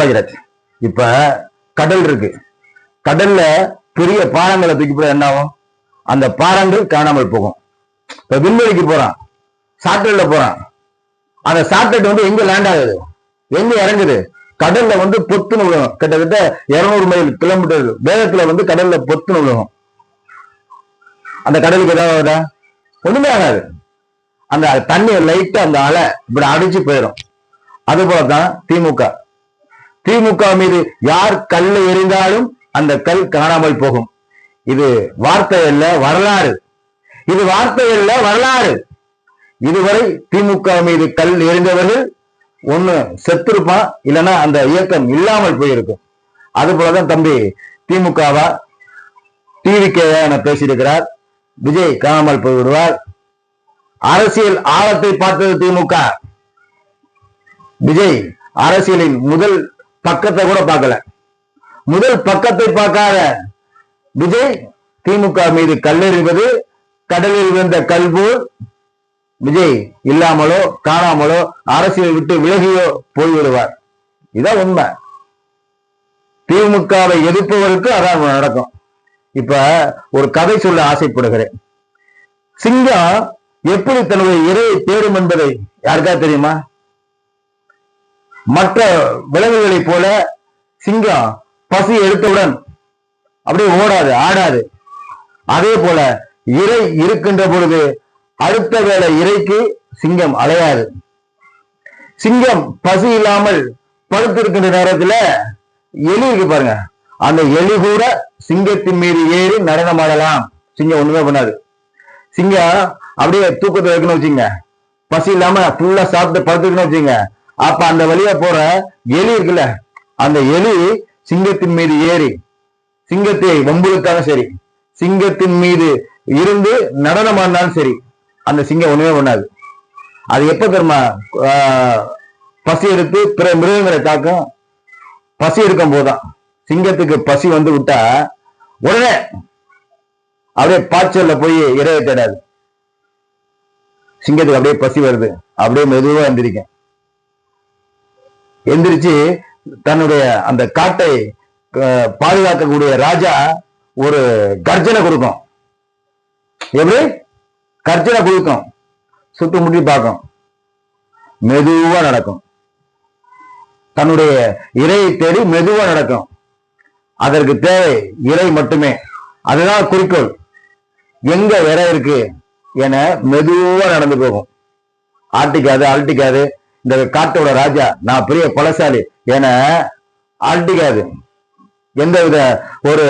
பாக்கிறாச்சு. இப்ப கடல் இருக்கு. கடல்ல பெரிய பாறங்களை தூக்கி போட என்ன ஆகும்? அந்த பாறங்கள் காணாமல் போகும். இப்ப விண்வெளிக்கு போறான். சாட்டலைட்ல போறான். அந்த சாட்டலைட் வந்து எங்க லேண்ட் ஆகுது? எங்க இறங்குது? கடல்ல வந்து பொத்துன்னு விழுகும். கிட்டத்தட்ட 200 மைல் கிலோமீட்டர் வேகத்துல வந்து கடல்ல பொத்துன்னு விழுகும். அந்த கடலுக்கு ஏதாவது ஆகுதா? ஒண்ணுமே ஆகாது. அந்த தண்ணி லைட்டா அந்த அலை இப்படி அடிச்சு போயிடும். அது போலதான் திமுக. திமுக மீது யார் கல்லை எறிந்தாலும் அந்த கல் காணாமல் போகும். இது வார்த்தை அல்ல வரலாறு. இது வார்த்தை அல்ல வரலாறு. இதுவரை திமுக மீது கல் எறிந்தவர்கள் ஒண்ணு செத்திருப்பான் இல்லைன்னா அந்த இயக்கம் இல்லாமல் போயிருக்கும். அது போலதான் தம்பி திமுகவா டிவிக்கே என பேசியிருக்கிறார். விஜய் காணாமல் போய்விடுவார். அரசியல் ஆழத்தை பார்த்தது திமுக. விஜய் அரசியலின் முதல் பக்கத்தை கூட பார்க்கல. முதல் பக்கத்தை பார்க்காத விஜய் திமுக மீது கல்லெறிவது கடலில் விழுந்த கல்பு விஜய் இல்லாமலோ காணாமலோ அரசியல் விட்டு விலகியோ போய்விடுவார் இதான் உண்மை. திமுகவை எதிர்ப்பவருக்கு அதான் நடக்கும். இப்ப ஒரு கதை சொல்ல ஆசைப்படுகிறேன். சிங்கம் எப்படி தன்னுடைய இரையை தேடும் என்பதை யாருக்கா தெரியுமா? மற்ற விலங்குகளைப் போல சிங்கம் பசி எடுத்தவுடன் அப்படியே ஓடாது ஆடாது. அதே போல இறை இருக்கின்ற பொழுது அடுத்த வேளை இறைக்கு சிங்கம் அலையாது. சிங்கம் பசி இல்லாமல் படுத்திருக்கின்ற நேரத்துல எலி இருக்கு பாருங்க. அந்த எலி கூட சிங்கத்தின் மீது ஏறி நடனம் ஆடலாம். சிங்கம் ஒண்ணுமே பண்ணாது. சிங்கம் அப்படியே தூக்கத்தை வைக்கணும் வச்சுங்க பசி இல்லாம ஃபுல்லா சாப்பிட்டு படுத்துக்கணும் வச்சுங்க அப்ப அந்த வழியா போற எலி இருக்குல்ல அந்த எலி சிங்கத்தின் மீது ஏறி சிங்கத்தை வம்புழுத்தாலும் சரி சிங்கத்தின் மீது இருந்து நடனமானாலும் சரி அந்த சிங்கம் ஒண்ணுமே பண்ணாது. அது எப்ப தெரியுமா? பசி எடுத்து பிற மிருகங்களை தாக்கும். பசி எடுக்கும் போதுதான். சிங்கத்துக்கு பசி வந்து விட்டா உடனே அப்படியே பாய்ச்சல்ல போய் இறைய தேடாது. சிங்கத்துக்கு அப்படியே பசி வருது. அப்படியே மெதுவா எந்திரிக்கும். எந்திரிச்சு தன்னுடைய அந்த காட்டை பாதுகாக்கக்கூடிய ராஜா ஒரு கர்ஜனை கொடுக்கும். எப்படி? கர்ஜனை கொடுக்கும். சுட்டு முட்டி பார்க்கும். மெதுவா நடக்கும். தன்னுடைய இரையை தேடி மெதுவா நடக்கும். அதற்கு தேவை இறை மட்டுமே. அதுதான் குறிக்கோள். எங்க இறை இருக்கு? என மெதுவா நடந்து போகும். ஆட்டிக்காது அழட்டிக்காது. இந்த காட்டோட ராஜா நான் பெரிய பலசாலி. என ஆட்டிக்காது எந்தவித ஒரு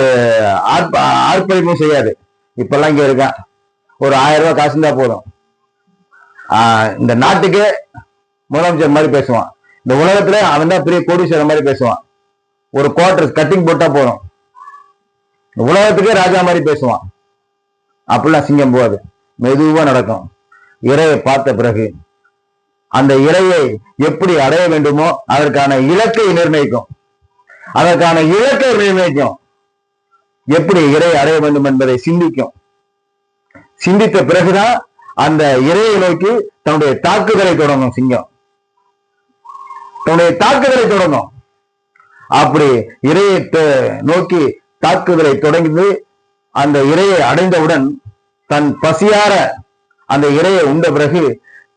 ஆர்ப்ப ஆர்ப்பரிப்பும் செய்யாது. இப்பெல்லாம் இங்க இருக்கான். ஒரு ஆயிரம் ரூபாய் காசு இருந்தா போதும். ஆஹ் இந்த நாட்டுக்கு முதலமைச்சர் மாதிரி பேசுவான். இந்த உலகத்துல அவன் தான் பெரிய கோடீஸ்வரர் மாதிரி பேசுவான். ஒரு குவார்டர் கட்டிங் போட்டா போதும். உலகத்துக்கே ராஜா மாதிரி பேசுவான். அப்படிலாம் சிங்கம் போகாது. மெதுவா நடக்கும். இறையை பார்த்த பிறகு அந்த இறையை எப்படி அடைய வேண்டுமோ அதற்கான இலக்கை நிர்ணயிக்கும். அதற்கான இலக்கை நிர்ணயிக்கும். எப்படி இறை அடைய வேண்டும் என்பதை சிந்திக்கும். சிந்தித்த பிறகுதான் அந்த இறையை நோக்கி தன்னுடைய தாக்குதலை தொடங்கும் சிங்கம். தன்னுடைய தாக்குதலை தொடங்கும். அப்படி இறையை நோக்கி தாக்குதலை தொடங்கி அந்த இரையை அடைந்தவுடன் தன் பசியார அந்த இரையை உண்ட பிறகு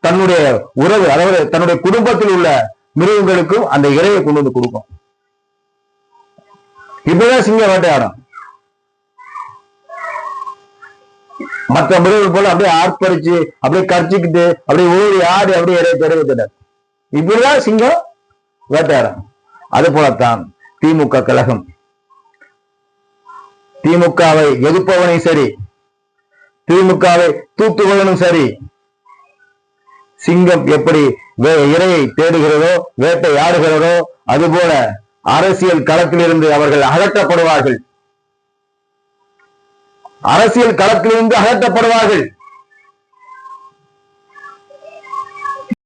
தன்னுடைய உறவு அதாவது தன்னுடைய குடும்பத்தில் உள்ள மிருகங்களுக்கும் அந்த இறையை கொண்டு வந்து கொடுக்கும். இப்பதான் சிங்க வேட்டையாடும். மற்ற மிருகங்கள் போல அப்படியே ஆர்ப்பரிச்சு அப்படியே கர்ச்சிக்கிட்டு அப்படியே ஓடி ஆடி அப்படியே இறைய தெரிவித்தனர் இப்படிதான் சிங்கம் வேட்டையாடும். அது போலத்தான் திமுக கழகம். திமுகவை எதிர்ப்பவனும் சரி திமுகவை தூத்துவனும் சரி சிங்கம் எப்படி வே- இரையை தேடுகிறதோ வேட்டையாடுகிறதோ அதுபோல அரசியல் களத்திலிருந்து அவர்கள் அகற்றப்படுவார்கள். அரசியல் களத்திலிருந்து அகற்றப்படுவார்கள்.